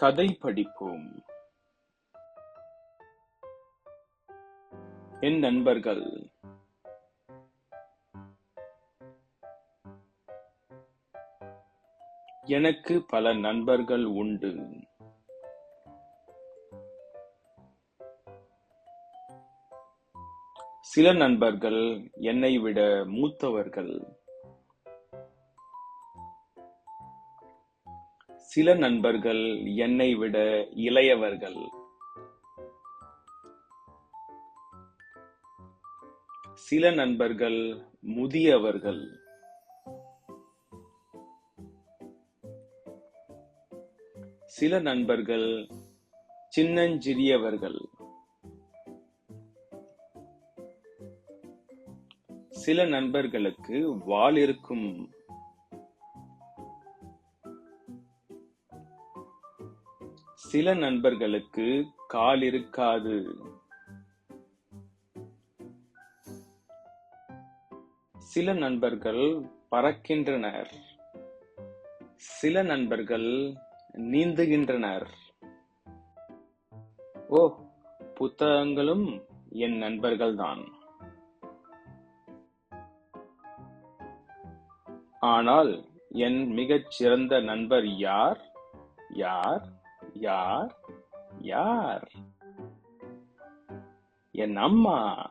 கதை படிப்போம் என் நண்பர்கள் எனக்கு பல நண்பர்கள் உண்டு. சில நண்பர்கள் என்னை விட மூத்தவர்கள். சில நண்பர்கள் என்னை விட இளையவர்கள். சில நண்பர்கள் முதியவர்கள். சில நண்பர்கள் சின்னஞ்சிறியவர்கள். சில நண்பர்களுக்கு வால் இருக்கும் சில நண்பர்களுக்கு கால் இருக்காது. சில நண்பர்கள் பறக்கின்றனர். சில நண்பர்கள் நீந்துகின்றனர். ஓ புத்தகங்களும் என் நண்பர்கள்தான். ஆனால் என் மிகச் சிறந்த நண்பர் யார்? யார்? யார்? யார்? என் அம்மா.